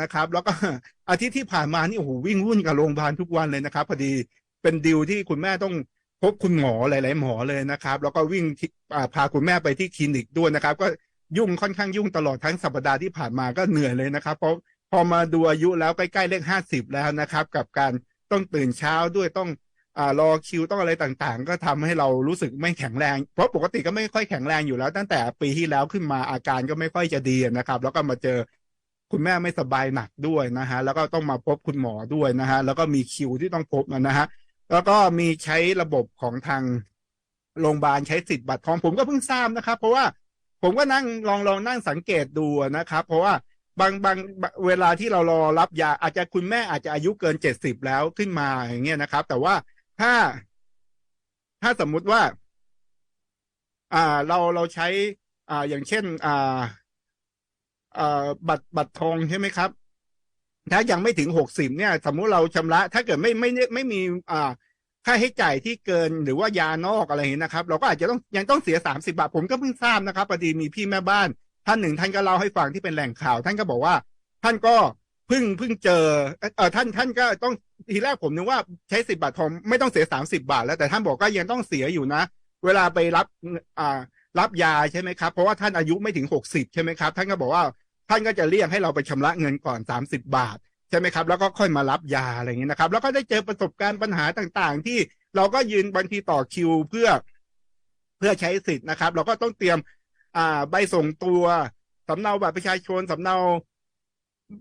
นะครับ แล้วก็อาทิตย์ที่ผ่านมานี่โอ้โหวิ่งวุ่นกับโรงพยาบาลทุกวันเลยนะครับพอดีเป็นดิวที่คุณแม่ต้องพบคุณหมอหลาย ๆ หมอเลยนะครับ แล้วก็วิ่งพาคุณแม่ไปที่คลินิกด้วยนะครับ ก็ยุ่งค่อนข้างยุ่งตลอดทั้งสัปดาห์ที่ผ่านมาก็เหนื่อยเลยนะครับเพราะพอมาดูอายุแล้วใกล้ๆเลขห้าสิบแล้วนะครับ กับการต้องตื่นเช้าด้วยต้องอ่ารอคิวต้องอะไรต่างๆ ก็ทำให้เรารู้สึกไม่แข็งแรง เพราะปกติก็ไม่ค่อยแข็งแรงอยู่แล้ว ตั้งแต่ปีที่แล้วขึ้นมาอาการก็ไม่ค่อยจะดีนะครับ แล้วก็มาเจอ คุณแม่ไม่สบายหนักด้วยนะฮะแล้วก็ต้องมาพบคุณหมอด้วยนะฮะแล้วก็มีคิวที่ต้องพบนะฮะแล้วก็มีใช้ระบบของทางโรงพยาบาลใช้สิทธิ์บัตรทองผมก็เพิ่งทราบนะครับ เพราะว่าผมก็นั่งลองลองนั่งสังเกตดูนะครับ เพราะว่าบางบางเวลาที่เรารอรับยาอาจจะคุณแม่อาจจะอายุเกินเจ็ดสิบแล้วขึ้นมาอย่างเงี้ยนะครับ แต่ว่าถ้าถ้าสมมุติว่า อ่าเราเราใช้ อ่าอย่างเช่น อ่าอ่า บัตรบัตรทองใช่ไหมครับ ถ้ายังไม่ถึงหกสิบเนี่ย สมมุติเราชำระ ถ้าเกิดไม่ไม่ไม่ไม่มีอ่าค่าใช้จ่ายที่เกินหรือว่ายานอกอะไรอย่างนี้นะครับ เราก็อาจจะต้องยังต้องเสียสามสิบาท ผมก็เพิ่งทราบนะครับพอดีมีพี่แม่บ้าน ท่านหนึ่งท่านก็เล่าให้ฟังที่เป็นแหล่งข่าว ท่านก็บอกว่า ท่านก็เพิ่งเพิ่งเจอเออท่านท่านก็ต้องทีแรกผมนึกว่าใช้สิบบาททองไม่ต้องเสียสามสิบาท แล้วแต่ท่านบอกก็ยังต้องเสียอยู่นะ เวลาไปรับอ่ารับยาใช่ไหมครับ เพราะว่าท่านอายุไม่ถึงหกสิบใช่ไหมครับ ท่านก็บอกว่า ท่านก็จะเรียกให้เราไปชำระเงินก่อนสามสิบบาทใช่ไหมครับ แล้วก็ค่อยมารับยาอะไรอย่างนี้นะครับ แล้วก็ได้เจอประสบการณ์ปัญหาต่างๆ ที่เราก็ยืนบางทีต่อคิวเพื่อเพื่อใช้สิทธิ์นะครับ เราก็ต้องเตรียมอ่าใบส่งตัวสำเนาบัตรประชาชนสำเนา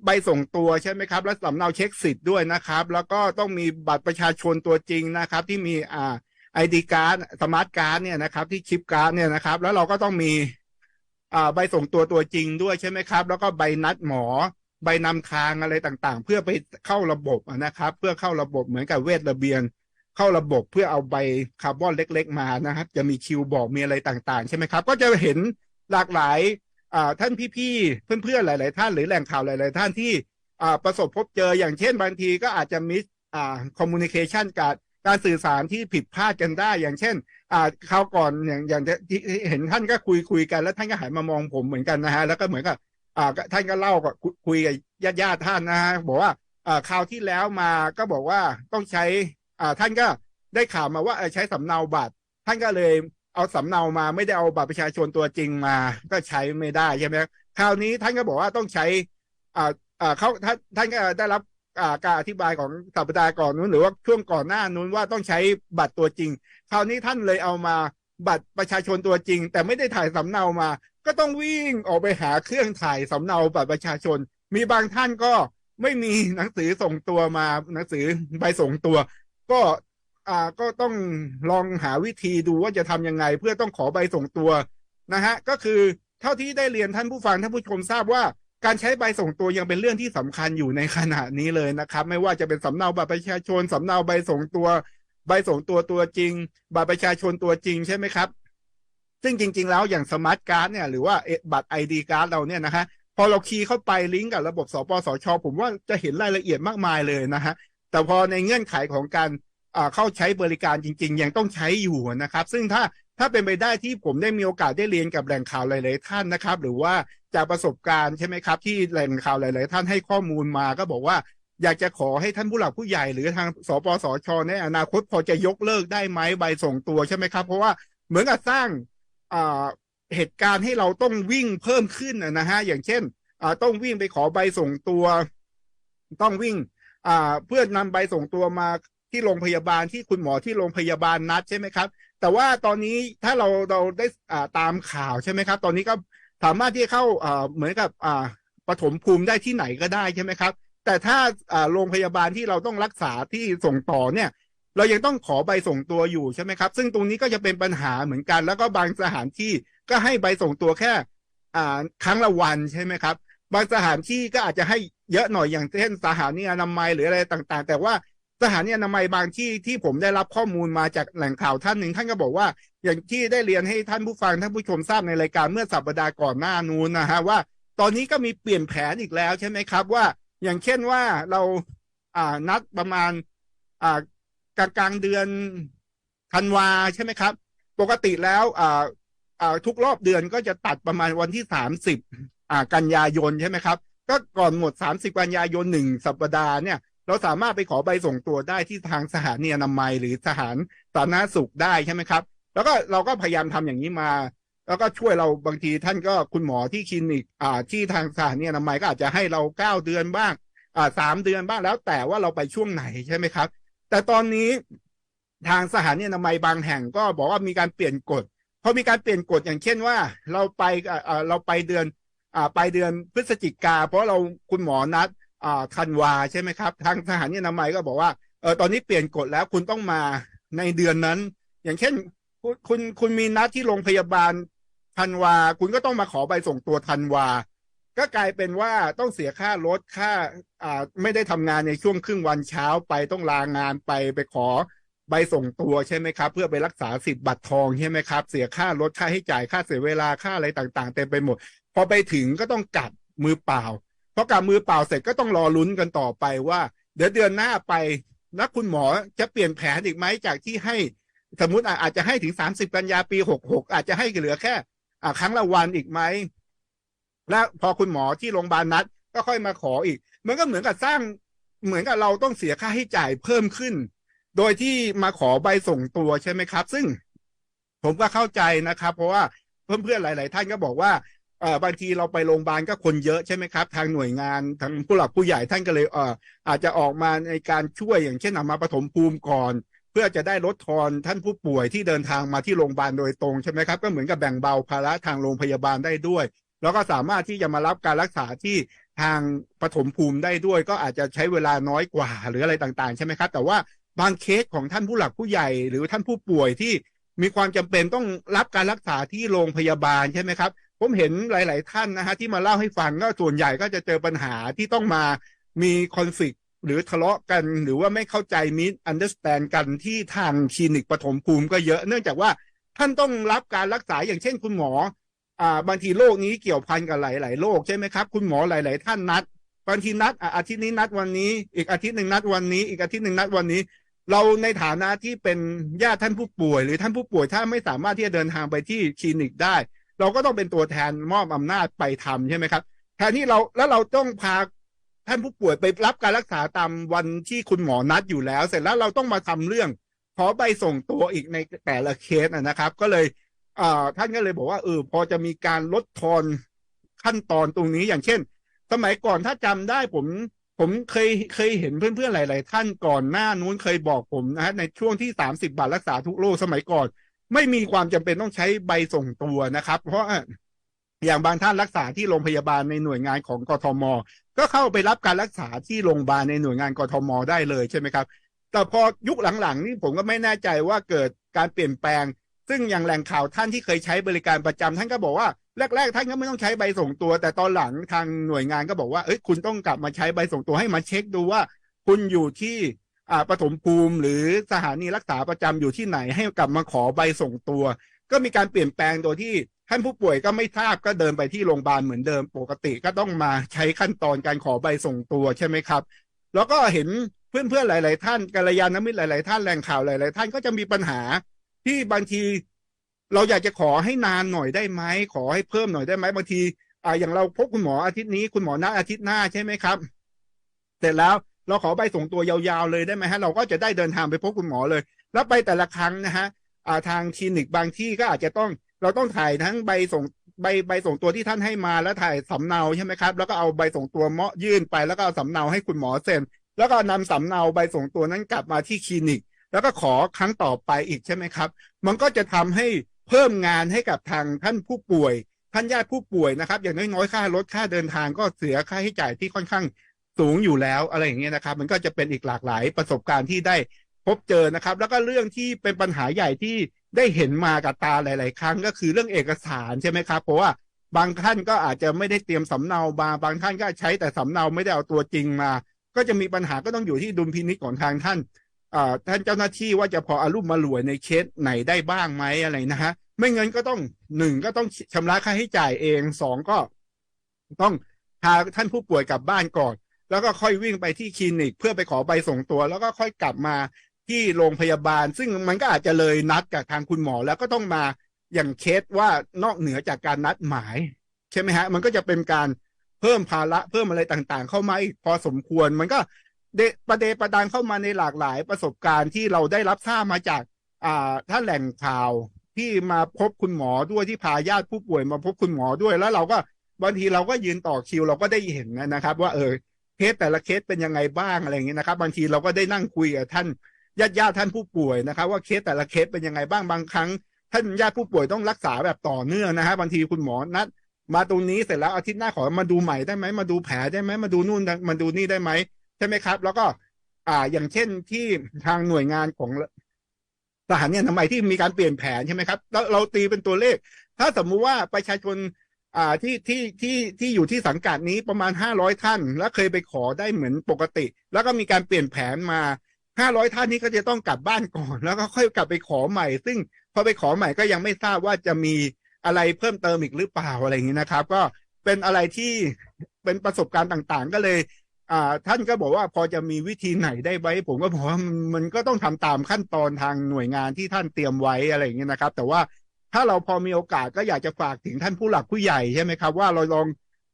ใบส่งตัวใช่ไหมครับ และสำเนาเช็คสิทธิ์ด้วยนะครับ แล้วก็ต้องมีบัตรประชาชนตัวจริงนะครับ ที่มีอ่าไอดีการ์ดสมาร์ทการ์ดเนี่ยนะครับ ที่ชิปการ์ดเนี่ยนะครับ แล้วเราก็ต้องมี ใบส่งตัวตัวจริงด้วยใช่ไหมครับ แล้วก็ใบนัดหมอ ใบนำทางอะไรต่างๆ เพื่อไปเข้าระบบนะครับ เพื่อเข้าระบบเหมือนกับเวทระเบียน เข้าระบบเพื่อเอาใบคาร์บอนเล็ก ๆ มานะครับ จะมีคิวบอกมีอะไรต่างๆ ใช่ไหมครับ ก็จะเห็นหลากหลายท่านพี่ๆเพื่อนๆหลาย ๆ ท่านหรือแหล่งข่าวหลาย ๆ ท่านที่ประสบพบเจออย่างเช่นบางทีก็อาจจะมิสคอมมูนิเคชันการ การสื่อสารที่ผิดพลาดกันได้ อย่างเช่น อ่าคราวก่อนอย่างอย่างที่เห็นท่านก็คุยคุยกันแล้วท่านก็หันมามองผมเหมือนกันนะฮะแล้วก็เหมือนกับอ่าท่านก็เล่ากับคุยกับญาติญาติท่านนะฮะบอกว่าอ่าคราวที่แล้วมาก็บอกว่าต้องใช้อ่าท่านก็ได้ข่าวมาว่าใช้สำเนาบัตร ท่านก็เลยเอาสำเนามาไม่ได้เอาบัตรประชาชนตัวจริงมา ก็ใช้ไม่ได้ใช่ไหมคราวนี้ท่านก็บอกว่าต้องใช้อ่าอ่าเขาท่านท่านก็ได้รับ การอธิบายของสัปดาห์ก่อนนู้นหรือว่าช่วงก่อนหน้านู้นว่าต้องใช้บัตรตัวจริง คราวนี้ท่านเลยเอามาบัตรประชาชนตัวจริง แต่ไม่ได้ถ่ายสำเนามา ก็ต้องวิ่งออกไปหาเครื่องถ่ายสำเนาบัตรประชาชน มีบางท่านก็ไม่มีหนังสือส่งตัวมาหนังสือใบส่งตัว ก็อ่าก็ต้องลองหาวิธีดูว่าจะทำยังไง เพื่อต้องขอใบส่งตัวนะฮะก็คือเท่าที่ได้เรียนท่านผู้ฟังท่านผู้ชมทราบว่า การใช้ใบส่งตัวยังเป็นเรื่องที่สำคัญอยู่ในขณะนี้เลยนะครับ ไม่ว่าจะเป็นสำเนาบัตรประชาชนสำเนาใบส่งตัว ใบส่งตัวตัวจริงบัตรประชาชนตัวจริงใช่ไหมครับ ซึ่งจริง ๆ แล้วอย่างสมาร์ทการ์ดเนี่ยหรือว่าบัตรไอดีการ์ดเราเนี่ยนะฮะพอเราคีย์เข้าไปลิงก์กับระบบสปสช ผมว่าจะเห็นรายละเอียดมากมายเลยนะฮะแต่พอในเงื่อนไขของการเข้าใช้บริการจริง ๆ ยังต้องใช้อยู่นะครับ ซึ่งถ้า ถ้าเป็นไปได้ที่ผมได้มีโอกาสได้เรียนกับแหล่งข่าวหลาย ๆ ท่านนะครับ หรือว่าจากประสบการณ์ใช่ไหมครับ ที่แหล่งข่าวหลาย ๆ ท่านให้ข้อมูลมาก็บอกว่าอยากจะขอให้ท่านผู้หลักผู้ใหญ่หรือทางสปสช ในอนาคตพอจะยกเลิกได้ไหมใบส่งตัวใช่ไหมครับ เพราะว่าเหมือนกับสร้างเหตุการณ์ให้เราต้องวิ่งเพิ่มขึ้นนะฮะอย่างเช่นต้องวิ่งไปขอใบส่งตัว ต้องวิ่งเพื่อนำใบส่งตัวมาที่โรงพยาบาลที่คุณหมอที่โรงพยาบาลนัดใช่ไหมครับ แต่ว่าตอนนี้ถ้าเราเราได้ตามข่าวใช่ไหมครับ ตอนนี้ก็สามารถที่เข้าเหมือนกับปฐมภูมิได้ที่ไหนก็ได้ใช่ไหมครับ แต่ถ้าโรงพยาบาลที่เราต้องรักษาที่ส่งต่อเนี่ย เรายังต้องขอใบส่งตัวอยู่ใช่ไหมครับ ซึ่งตรงนี้ก็จะเป็นปัญหาเหมือนกัน แล้วก็บางสถานที่ก็ให้ใบส่งตัวแค่ครั้งละวันใช่ไหมครับ บางสถานที่ก็อาจจะให้เยอะหน่อยอย่างเช่นสถานีอนามัยหรืออะไรต่างๆ แต่ว่า สถานีอนามัยบางที่ที่ผมได้รับข้อมูลมาจากแหล่งข่าวท่านหนึ่งท่านก็บอกว่า อย่างที่ได้เรียนให้ท่านผู้ฟังท่านผู้ชมทราบในรายการเมื่อสัปดาห์ก่อนหน้านู้นนะฮะว่า ตอนนี้ก็มีเปลี่ยนแผนอีกแล้วใช่ไหมครับว่า อย่างเช่นว่าเราอ่านัดประมาณอ่ากลางกลางเดือนธันวาใช่ไหมครับ ปกติแล้วอ่าอ่าทุกรอบเดือนก็จะตัดประมาณวันที่สามสิบอ่ากันยายนใช่ไหมครับ ก็ก่อนหมด30กันยายนหนึ่งสัปดาห์เนี่ย เราสามารถไปขอใบส่งตัวได้ที่ทางสถานีอนามัยหรือสถานสาธารณสุขได้ใช่ไหมครับ แล้วก็เราก็พยายามทำอย่างนี้มา แล้วก็ช่วยเราบางทีท่านก็คุณหมอที่คลินิกอ่าที่ทางสถานีอนามัยก็อาจจะให้เราเก้าเดือนบ้างอ่าสามเดือนบ้างแล้วแต่ว่าเราไปช่วงไหนใช่ไหมครับ แต่ตอนนี้ทางสถานีอนามัยบางแห่งก็บอกว่ามีการเปลี่ยนกฎพอมีการเปลี่ยนกฎอย่างเช่นว่า เราไปอ่าเราไปเดือนอ่าไปเดือนพฤศจิกาเพราะเราคุณหมอนัด ธันวาใช่ไหมครับ ทางสถารนีอนามัยก็บอกว่าเออตอนนี้เปลี่ยนกฎแล้วคุณต้องมาในเดือนนั้น อย่างเช่นคุณคุณคุณมีนัดที่โรงพยาบาลธันวา คุณก็ต้องมาขอใบส่งตัวธันวา ก็กลายเป็นว่าต้องเสียค่ารถค่าอ่าไม่ได้ทำงานในช่วงครึ่งวันเช้าไปต้องลางานไปไปขอใบส่งตัวใช่ไหมครับ เพื่อไปรักษาสิทธิ์บัตรทองใช่ไหมครับ เสียค่ารถค่าให้จ่ายค่าเสียเวลาค่าอะไรต่าง ๆ เต็มไปหมด พอไปถึงก็ต้องกลับมือเปล่า อกับมือเปล่าเสร็จก็ต้องรอลุ้นกันต่อไปว่า เดี๋ยวเดือนหน้าไปนักคุณหมอจะเปลี่ยนแผนอีกไหมจากที่ให้สมมติอาจจะให้ถึงสามสิบกันยาปีหกหกอาจจะให้เหลือแค่ครั้งละวันอีกไหมแล้วพอคุณหมอที่โรงพยาบาลนัด ก็ค่อยมาขออีก มันก็เหมือนกับสร้างเหมือนกับเราต้องเสียค่าให้จ่ายเพิ่มขึ้น โดยที่มาขอใบส่งตัวใช่ไหมครับ ซึ่งผมก็เข้าใจนะครับ เพราะว่าเพื่อนๆหลาย ๆ ท่านก็บอกว่า เออบางทีเราไปโรงพยาบาลก็คนเยอะใช่ไหมครับ ทางหน่วยงานทางผู้หลักผู้ใหญ่ท่านก็เลยเอออาจจะออกมาในการช่วยอย่างเช่นเอามาปฐมภูมิก่อน เพื่อจะได้ลดทอนท่านผู้ป่วยที่เดินทางมาที่โรงพยาบาลโดยตรงใช่ไหมครับก็เหมือนกับแบ่งเบาภาระทางโรงพยาบาลได้ด้วย แล้วก็สามารถที่จะมารับการรักษาที่ทางปฐมภูมิได้ด้วย ก็อาจจะใช้เวลาน้อยกว่าหรืออะไรต่างๆ ใช่ไหมครับ แต่ว่าบางเคสของท่านผู้หลักผู้ใหญ่ หรือท่านผู้ป่วยที่มีความจำเป็นต้องรับการรักษาที่โรงพยาบาลใช่ไหมครับ ผมเห็นหลาย ๆ ท่านนะฮะที่มาเล่าให้ฟังก็ส่วนใหญ่ก็จะเจอปัญหาที่ต้องมามีคอนฟ lict หรือทะเลาะกันหรือว่าไม่เข้าใจมิสอันเดอร์สแตนกันที่ทางคลินิกปฐมภูมิก็เยอะเนื่องจากว่าท่านต้องรับการรักษาอย่างเช่นคุณหมออ่าบางทีโรคนี้เกี่ยวพันกับหลาย ๆ โรคใช่ไหมครับ คุณหมอหลาย ๆ ท่านนัดบางทีนัดอะอาทิตย์นี้นัดวันนี้ อีกอาทิตย์หนึ่งนัดวันนี้ อีกอาทิตย์หนึ่งนัดวันนี้ เราในฐานะที่เป็นญาติท่านผู้ป่วย หรือท่านผู้ป่วยถ้าไม่สามารถที่จะเดินทางไปที่คลินิกได้ เราก็ต้องเป็นตัวแทนมอบอำนาจไปทำใช่ไหมครับแทนที่เราแล้วเราต้องพาท่านผู้ป่วยไปรับการรักษาตามวันที่คุณหมอนัดอยู่แล้ว เสร็จแล้วเราต้องมาทำเรื่อง ขอใบส่งตัวอีกในแต่ละเคสนะครับ ก็เลยท่านก็เลยบอกว่าเออพอจะมีการลดทอนขั้นตอนตรงนี้อย่างเช่น สมัยก่อนถ้าจำได้ผมผมเคยเคยเห็นเพื่อนๆหลาย ๆ ท่านก่อนหน้านู้นเคยบอกผมนะฮะในช่วงที่สามสิบาทรักษาทุกโรคสมัยก่อน ไม่มีความจำเป็นต้องใช้ใบส่งตัวนะครับ เพราะอย่างบางท่านรักษาที่โรงพยาบาลในหน่วยงานของกทม ก็เข้าไปรับการรักษาที่โรงพยาบาลในหน่วยงานกทม ได้เลยใช่ไหมครับ แต่พอยุคหลังๆนี่ผมก็ไม่แน่ใจว่าเกิดการเปลี่ยนแปลง ซึ่งอย่างแหล่งข่าวท่านที่เคยใช้บริการประจำท่านก็บอกว่าแรกๆ ท่านก็ไม่ต้องใช้ใบส่งตัว แต่ตอนหลังทางหน่วยงานก็บอกว่าเอ้ยคุณต้องกลับมาใช้ใบส่งตัวให้มาเช็คดูว่า คุณอยู่ที่ ปฐมภูมิ หรือสถานีรักษาประจำอยู่ที่ไหนให้กลับมาขอใบส่งตัว ก็มีการเปลี่ยนแปลงโดยที่ท่านผู้ป่วยก็ไม่ทราบก็เดินไปที่โรงพยาบาลเหมือนเดิมปกติก็ต้องมาใช้ขั้นตอนการขอใบส่งตัวใช่ไหมครับ แล้วก็เห็นเพื่อนๆหลาย ๆ ท่านกัลยาณมิตรหลาย ๆ ท่านแหล่งข่าวหลาย ๆ ท่านก็จะมีปัญหาที่บางทีเราอยากจะขอให้นานหน่อยได้ไหมขอให้เพิ่มหน่อยได้ไหมบางทีอ่าอย่างเราพบคุณหมออาทิตย์นี้คุณหมอนัดอาทิตย์หน้าใช่ไหมครับ เสร็จแล้ว เราขอใบส่งตัวยาวๆเลยได้ไหมฮะเราก็จะได้เดินทางไปพบคุณหมอเลย แล้วไปแต่ละครั้งนะฮะาทางคลินิกบางที่ก็อาจจะต้องเราต้องถ่ายทั้งใบส่งใบใบส่งตัวที่ท่านให้มาแล้วถ่ายสำเนาใช่ไหมครับ แล้วก็เอาใบส่งตัวเมาะยื่นไป แล้วก็เอาสำเนาให้คุณหมอเซ็นแล้วก็นำสำเนาใบส่งตัวนั้นกลับมาที่คลินิก แล้วก็ขอครั้งต่อไปอีกใช่ไหมครับ มันก็จะทำให้เพิ่มงานให้กับทางท่านผู้ป่วยท่านญาติผู้ป่วยนะครับ อย่างน้อยๆค่ารถค่าเดินทางก็เสียค่าใช้จ่ายที่ค่อนข้าง สูงอยู่แล้วอะไรอย่างเงี้ยนะครับ มันก็จะเป็นอีกหลากหลายประสบการณ์ที่ได้พบเจอนะครับ แล้วก็เรื่องที่เป็นปัญหาใหญ่ที่ได้เห็นมากับตาหลาย ๆ ครั้งก็คือเรื่องเอกสารใช่ไหมครับเพราะว่าบางท่านก็อาจจะไม่ได้เตรียมสำเนามาบางท่านก็ใช้แต่สำเนาไม่ได้เอาตัวจริงมา ก็จะมีปัญหาก็ต้องอยู่ที่ดุลพินิจของทางท่านท่านเจ้าหน้าที่ว่าจะพออารุ่มมาหลวยในเคสไหนได้บ้างไหมอะไรนะฮะไม่เงินก็ต้องหนึ่งก็ต้องชำระค่าใช้จ่ายเองสองก็ ต้องพาท่านผู้ป่วยกลับบ้านก่อน แล้วก็ค่อยวิ่งไปที่คลินิก เพื่อไปขอใบส่งตัว แล้วก็ค่อยกลับมาที่โรงพยาบาล ซึ่งมันก็อาจจะเลยนัดกับทางคุณหมอแล้วก็ต้องมาอย่างเคสว่านอกเหนือจากการนัดหมาย ใช่ไหมฮะ มันก็จะเป็นการเพิ่มภาระเพิ่มอะไรต่างๆ เข้ามาอีกพอสมควรมันก็เดประเดประดังเข้ามาในหลากหลายประสบการณ์ที่เราได้รับทราบมาจากอ่าท่านแหล่งข่าวที่มาพบคุณหมอด้วยที่พาญาติผู้ป่วยมาพบคุณหมอด้วยแล้วเราก็บางทีเราก็ยืนต่อคิวเราก็ได้เห็นนะครับ ว่าเออ เคสแต่ละเคสเป็นยังไงบ้างอะไรอย่างเงี้ยนะครับ บางทีเราก็ได้นั่งคุยกับท่านญาติญาติท่านผู้ป่วยนะครับ ว่าเคสแต่ละเคสเป็นยังไงบ้างบางครั้ง ท่านญาติผู้ป่วยต้องรักษาแบบต่อเนื่องนะฮะบางทีคุณหมอนัด มาตรงนี้เสร็จแล้วอาทิตย์หน้าขอมาดูใหม่ได้ไหมมาดูแผลได้ไหมมาดูนู่นมาดูนี่ได้ไหมใช่ไหมครับ แล้วก็อ่าอย่างเช่นที่ทางหน่วยงานของทหารเนี่ยทำไมที่มีการเปลี่ยนแผนใช่ไหมครับแล้วเราตีเป็นตัวเลข ถ้าสมมุติว่าประชาชน อ่าที่ที่ที่ที่อยู่ที่สังกัดนี้ประมาณห้าร้อยท่าน แล้วเคยไปขอได้เหมือนปกติ แล้วก็มีการเปลี่ยนแผนมาห้าร้อยท่านนี้ก็จะต้องกลับบ้านก่อน แล้วก็ค่อยกลับไปขอใหม่ ซึ่งพอไปขอใหม่ก็ยังไม่ทราบว่าจะมีอะไรเพิ่มเติมอีกหรือเปล่าอะไรอย่างนี้นะครับ ก็เป็นอะไรที่เป็นประสบการณ์ต่างๆ ก็เลยอ่าท่านก็บอกว่าพอจะมีวิธีไหนได้ไหมผมก็บอกว่ามันก็ต้องทำตามขั้นตอนทางหน่วยงานที่ท่านเตรียมไว้อะไรอย่างเงี้ยนะครับ แต่ว่า ถ้าเราพอมีโอกาสก็อยากจะฝากถึงท่านผู้หลักผู้ใหญ่ใช่ไหมครับ ว่าเราลอง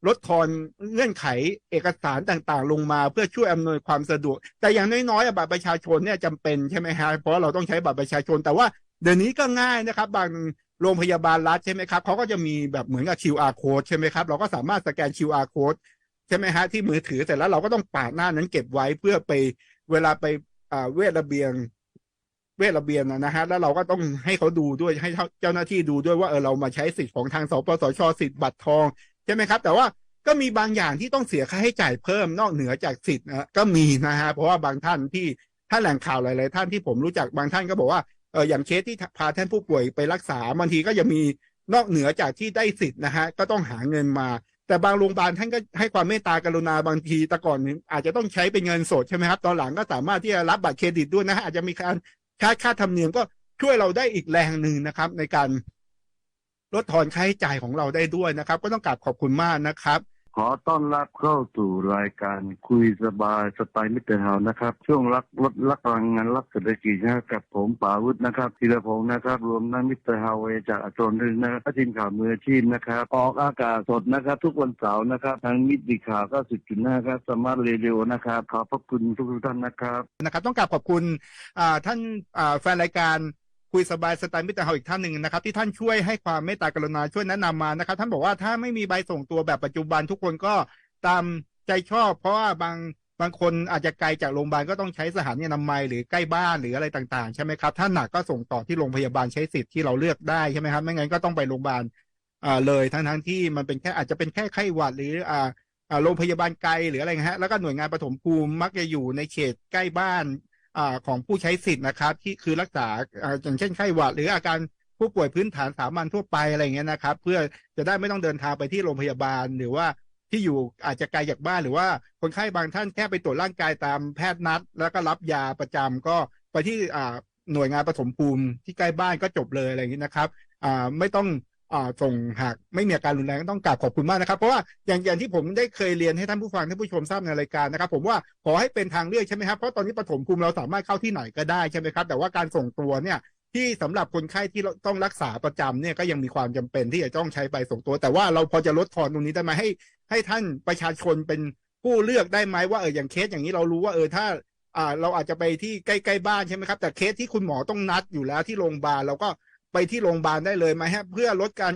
ลดทอนเงื่อนไขเอกสารต่างๆ ลงมาเพื่อช่วยอำนวยความสะดวก แต่อย่างน้อยๆบัตรประชาชนเนี่ยจำเป็นใช่ไหมฮะเพราะเราต้องใช้บัตรประชาชน แต่ว่าเดี๋ยวนี้ก็ง่ายนะครับ บางโรงพยาบาลรัฐใช่ไหมครับเขาก็จะมีแบบเหมือนกับ QR code ใช่ไหมครับ เราก็สามารถสแกน QR code ใช่ไหมฮะที่มือถือเสร็จแล้วเราก็ต้องปาดหน้านั้นเก็บไว้เพื่อไปเวลาไปเวทระเบียง เวทระเบียงนะฮะแล้วเราก็ต้องให้เขาดูด้วยให้เจ้าหน้าที่ดูด้วยว่าเออเรามาใช้สิทธิ์ของทางสปสชสิทธิ์บัตรทองใช่ไหมครับ แต่ว่าก็มีบางอย่างที่ต้องเสียค่าใช้จ่ายเพิ่มนอกเหนือจากสิทธิ์นะก็มีนะฮะเพราะว่าบางท่านที่ถ้านแหล่งข่าวหลาย ๆ ท่านที่ผมรู้จักบางท่านก็บอกว่าเอออย่างเคสที่พาท่านผู้ป่วยไปรักษาบางทีก็ยังมีนอกเหนือจากที่ได้สิทธิ์นะฮะก็ต้องหาเงินมา แต่บางโรงพยาบาลท่านก็ให้ความเมตตากรุณาบางทีแต่ก่อนอาจจะต้องใช้เป็นเงินสดใช่ไหมครับตอนหลังก็สามารถที่จะรับบัตรเครดิตด้วยนะฮะอาจจะมีการ ค่าค่าธรรมเนียมก็ช่วยเราได้อีกแรงหนึ่งนะครับ ในการลดทอนค่าใช้จ่ายของเราได้ด้วยนะครับ ก็ต้องกราบขอบคุณมากนะครับ ขอต้อนรับเข้าสู่รายการคุยสบายสไตล์มิเตอร์เฮานะครับ ช่วงรักลดรักพลังงานรักเศรษฐกิจนะครับกับผมป๋าวุฒินะครับธีรพงศ์นะครับ รวมทั้งมิสเตอร์เฮาเวจากอัตนนึงนะครับทีมข่าวมืออาชีพนะครับ ออกอากาศสดนะครับ ทุกวันเสาร์นะครับทางมิติข่าว90.5ครับสมาร์ทเรดิโอนะครับขอบพระคุณทุกท่านนะครับนะครับ ต้องกราบขอบคุณท่านแฟนรายการ คุยสบายสไตล์มิตรเฮาอีกท่านหนึ่งนะครับ ที่ท่านช่วยให้ความเมตตากรุณาช่วยแนะนำมานะครับ ท่านบอกว่าถ้าไม่มีใบส่งตัวแบบปัจจุบันทุกคนก็ตามใจชอบ เพราะว่าบางบางคนอาจจะไกลจากโรงพยาบาลก็ต้องใช้สถานีอนามัยหรือใกล้บ้านหรืออะไรต่างๆ ใช่ไหมครับ ถ้าหนักก็ส่งต่อที่โรงพยาบาลใช้สิทธิ์ที่เราเลือกได้ใช่ไหมครับไม่งั้นก็ต้องไปโรงพยาบาลเลยทั้งทั้งๆที่มันเป็นแค่อาจจะเป็นแค่ไข้หวัดหรืออ่าโรงพยาบาลไกลหรืออะไรฮะแล้วก็หน่วยงานปฐมภูมิมักจะอยู่ในเขตใกล้บ้าน อของผู้ใช้สิทธิ์นะครับ ที่คือรักษาอย่างเช่นไข้หวัด หรืออาการผู้ป่วยพื้นฐานสามัญทั่วไปอะไรเงี้ยนะครับ เพื่อจะได้ไม่ต้องเดินทางไปที่โรงพยาบาลหรือว่าที่อยู่อาจจะไกลจากบ้านหรือว่าคนไข้บางท่านแค่ไปตรวจร่างกายตามแพทย์นัด แล้วก็รับยาประจำก็ไปที่หน่วยงานปฐมภูมิที่ใกล้บ้านก็จบเลยอะไรอย่างนี้นะครับไม่ต้อง ส่งหากไม่มีอาการรุนแรงต้องกราบขอบคุณมากนะครับ เพราะว่าอย่างอย่างที่ผมได้เคยเรียนให้ท่านผู้ฟังท่านผู้ชมทราบในรายการนะครับ ผมว่าขอให้เป็นทางเลือกใช่ไหมครับเพราะตอนนี้ปฐมภูมิเราสามารถเข้าที่ไหนก็ได้ใช่ไหมครับ แต่ว่าการส่งตัวเนี่ยที่สำหรับคนไข้ที่ต้องรักษาประจำเนี่ยก็ยังมีความจำเป็นที่จะต้องใช้ใบส่งตัว แต่ว่าเราพอจะลดทอนตรงนี้ได้ไหมให้ ให้ท่านประชาชนเป็นผู้เลือกได้ไหมว่าเอออย่างเคสอย่างนี้เรารู้ว่าเออถ้าอ่าเราอาจจะไปที่ใกล้ๆบ้านใช่ไหมครับ แต่เคสที่คุณหมอต้องนัดอยู่แล้วที่โรงพยาบาลเราก็ ไปที่โรงพยาบาลได้เลยไหมฮะเพื่อลดการ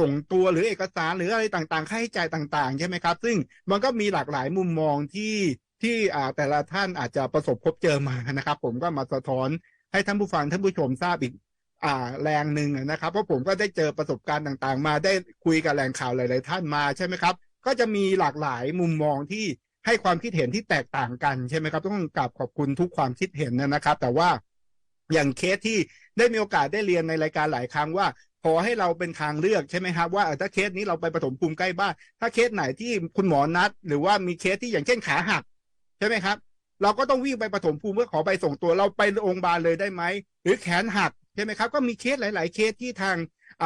ส่งตัวหรือเอกสารหรืออะไรต่างๆ ค่าใช้จ่ายต่าง ๆ ใช่ไหมครับ ซึ่งมันก็มีหลากหลายมุมมองที่ที่อ่าแต่ละท่านอาจจะประสบพบเจอมานะครับ ผมก็มาสะท้อนให้ท่านผู้ฟังท่านผู้ชมทราบอีกอ่าแรงหนึ่งนะครับ เพราะผมก็ได้เจอประสบการณ์ต่างๆ มาได้คุยกับแหล่งข่าวหลาย ๆ ท่านมาใช่ไหมครับ ก็จะมีหลากหลายมุมมองที่ให้ความคิดเห็นที่แตกต่างกันใช่ไหมครับ ต้องกราบขอบคุณทุกความคิดเห็นนะครับ แต่ว่า อย่างเคสที่ได้มีโอกาสได้เรียนในรายการหลายครั้งว่าขอให้เราเป็นทางเลือกใช่ไหมครับว่าถ้าเคสนี้เราไปปฐมภูมิใกล้บ้าน ถ้าเคสไหนที่คุณหมอนัด หรือว่ามีเคสที่อย่างเช่นขาหักใช่ไหมครับ เราก็ต้องวิ่งไปปฐมภูมิเพื่อขอใบส่งตัวเราไปโรงพยาบาลเลยได้ไหมหรือแขนหักใช่ไหมครับก็มีเคสหลาย ๆ เคสที่ทาง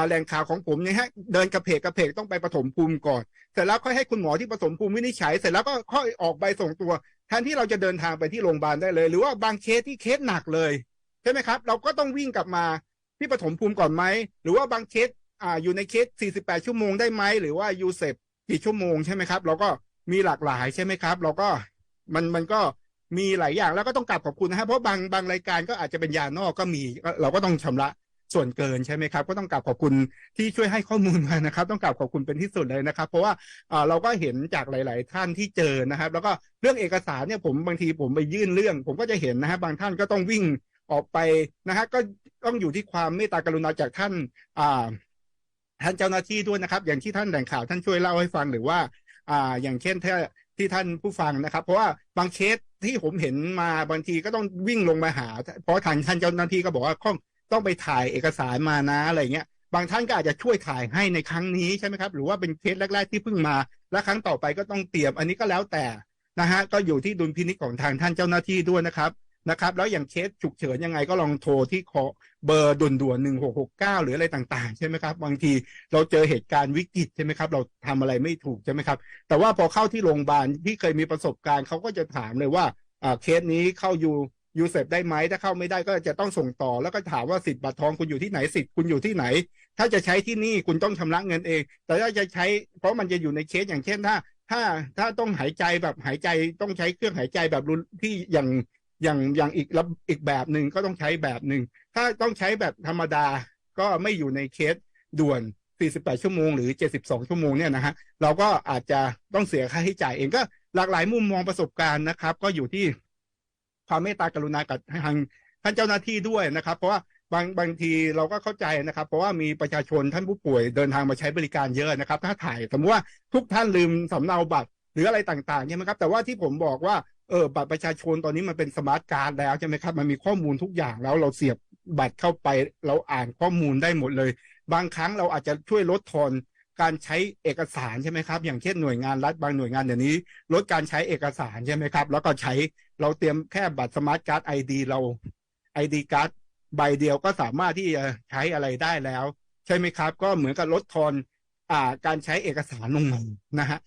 แหล่งข่าวของผมเนี่ยฮะเดินกระเพกกระเพกต้องไปปฐมภูมิก่อนเสร็จแล้วค่อยให้คุณหมอที่ปฐมภูมิวินิจฉัยเสร็จแล้วก็ค่อยออกใบส่งตัวแทนที่เราจะเดินทางไปที่โรงพยาบาลได้เลย หรือว่าบางเคสที่เคสหนักเลย ใช่ไหมครับ เราก็ต้องวิ่งกลับมาที่ปฐมภูมิก่อนไหม หรือว่าบางเคสอ่าอยู่ในเคส 48 ชั่วโมงได้ไหม หรือว่ายูเซฟกี่ชั่วโมงใช่ไหมครับ เราก็มีหลากหลายใช่ไหมครับ เราก็มันมันก็มีหลายอย่างแล้วก็ต้องกลับขอบคุณนะครับเพราะบางบางรายการก็อาจจะเป็นยานอกก็มี เราก็ต้องชำระส่วนเกินใช่ไหมครับ ก็ต้องกลับขอบคุณที่ช่วยให้ข้อมูลมานะครับ ต้องกลับขอบคุณเป็นที่สุดเลยนะครับ เพราะว่าเราก็เห็นจากหลาย ๆ ท่านที่เจอนะครับ แล้วก็เรื่องเอกสารเนี่ยผมบางทีผมไปยื่นเรื่อง ผมก็จะเห็นนะฮะบางท่านก็ต้องวิ่ง ออกไปนะฮะก็ต้องอยู่ที่ความเมตตากรุณาจากท่านอ่าท่านเจ้าหน้าที่ด้วยนะครับ อย่างที่ท่านแหล่งข่าวท่านช่วยเล่าให้ฟังหรือว่าอ่าอย่างเช่นถ้าที่ท่านผู้ฟังนะครับ เพราะว่าบางเคสที่ผมเห็นมาบางทีก็ต้องวิ่งลงมาหา เพราะทางท่านเจ้าหน้าที่ก็บอกว่าต้องต้องไปถ่ายเอกสารมานะอะไรเงี้ยบางท่านก็อาจจะช่วยถ่ายให้ในครั้งนี้ใช่ไหมครับ หรือว่าเป็นเคสแรก ๆ ที่เพิ่งมา และครั้งต่อไปก็ต้องเตรียมอันนี้ก็แล้วแต่นะฮะก็อยู่ที่ดุลพินิจของทางท่านเจ้าหน้าที่ด้วยนะครับ นะครับ แล้วอย่างเคสฉุกเฉินยังไงก็ลองโทรที่เคาะเบอร์ด่วนๆหนึ่งหกหกเก้าหรืออะไรต่างๆ ใช่ไหมครับ บางทีเราเจอเหตุการณ์วิกฤตใช่ไหมครับ เราทำอะไรไม่ถูกใช่ไหมครับ แต่ว่าพอเข้าที่โรงพยาบาลที่เคยมีประสบการณ์เขาก็จะถามเลยว่าอ่าเคสนี้เข้ายูยูเซฟได้ไหมถ้าเข้าไม่ได้ก็จะต้องส่งต่อ แล้วก็ถามว่าสิทธิ์บัตรทองคุณอยู่ที่ไหนสิทธิ์คุณอยู่ที่ไหน ถ้าจะใช้ที่นี่คุณต้องชำระเงินเอง แต่ถ้าจะใช้ เพราะมันจะอยู่ในเคสอย่างเช่นถ้า ถ้าถ้าต้องหายใจแบบหายใจต้องใช้เครื่องหายใจแบบรุนที่อย่าง อย่างอย่างอีกระอีกแบบหนึ่งก็ต้องใช้แบบหนึ่งถ้าต้องใช้แบบธรรมดาก็ไม่อยู่ในเคสด่วน 48 ชั่วโมงหรือ 72 ชั่วโมงเนี่ยนะฮะเราก็อาจจะต้องเสียค่าใช้จ่ายเองก็หลากหลายมุมมองประสบการณ์นะครับ ก็อยู่ที่ความเมตตากรุณากับทางท่านเจ้าหน้าที่ด้วยนะครับ เพราะว่าบางบางทีเราก็เข้าใจนะครับ เพราะว่ามีประชาชนท่านผู้ป่วยเดินทางมาใช้บริการเยอะนะครับ ถ้าถ่ายสมมติว่าทุกท่านลืมสำเนาบัตรหรืออะไรต่างๆใช่ไหมครับ แต่ว่าที่ผมบอกว่า เออบัตรประชาชนตอนนี้มันเป็นสมาร์ทการ์ดแล้วใช่ไหมครับ มันมีข้อมูลทุกอย่างแล้วเราเสียบบัตรเข้าไปเราอ่านข้อมูลได้หมดเลย บางครั้งเราอาจจะช่วยลดทอนการใช้เอกสารใช่ไหมครับ อย่างเช่นหน่วยงานรัฐบางหน่วยงานเดี๋ยวนี้ ลดการใช้เอกสารใช่ไหมครับ แล้วก็ใช้เราเตรียมแค่บัตรสมาร์ทการ์ดไอดีเราไอดีการ์ดใบเดียวก็สามารถที่จะใช้อะไรได้แล้ว ใช่ไหมครับ ก็เหมือนกับลดทอนอ่าการใช้เอกสารลงมานะฮะ